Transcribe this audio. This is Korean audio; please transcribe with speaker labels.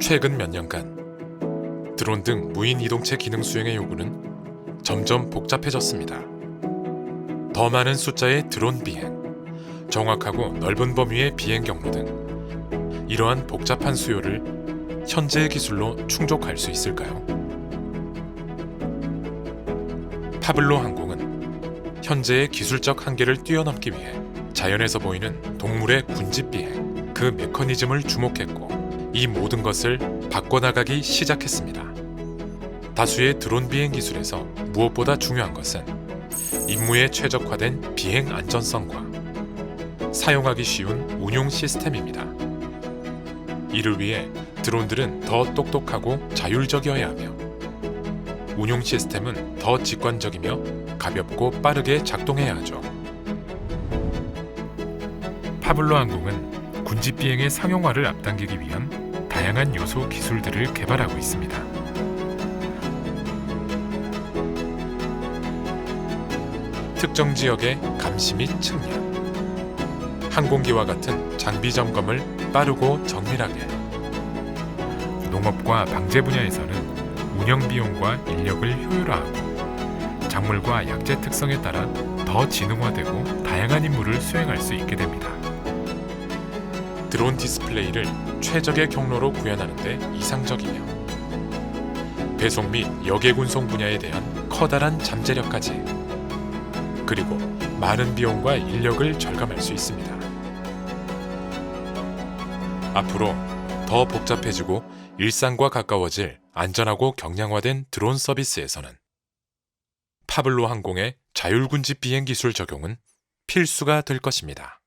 Speaker 1: 최근 몇 년간 드론 등 무인 이동체 기능 수행의 요구는 점점 복잡해졌습니다. 더 많은 숫자의 드론 비행, 정확하고 넓은 범위의 비행 경로 등 이러한 복잡한 수요를 현재의 기술로 충족할 수 있을까요? 파블로 항공은 현재의 기술적 한계를 뛰어넘기 위해 자연에서 보이는 동물의 군집 비행, 그 메커니즘을 주목했고 이 모든 것을 바꿔나가기 시작했습니다. 다수의 드론 비행 기술에서 무엇보다 중요한 것은 임무에 최적화된 비행 안전성과 사용하기 쉬운 운용 시스템입니다. 이를 위해 드론들은 더 똑똑하고 자율적이어야 하며 운용 시스템은 더 직관적이며 가볍고 빠르게 작동해야 하죠. 파블로 항공은 군집 비행의 상용화를 앞당기기 위한 다양한 요소 기술들을 개발하고 있습니다. 특정 지역의 감시 및 측량, 항공기와 같은 장비 점검을 빠르고 정밀하게, 농업과 방제 분야에서는 운영 비용과 인력을 효율화하고 작물과 약재 특성에 따라 더 지능화되고 다양한 임무를 수행할 수 있게 됩니다. 드론 디스플레이를 최적의 경로로 구현하는 데 이상적이며 배송 및 역외 운송 분야에 대한 커다란 잠재력까지 그리고 많은 비용과 인력을 절감할 수 있습니다. 앞으로 더 복잡해지고 일상과 가까워질 안전하고 경량화된 드론 서비스에서는 파블로 항공의 자율군집 비행 기술 적용은 필수가 될 것입니다.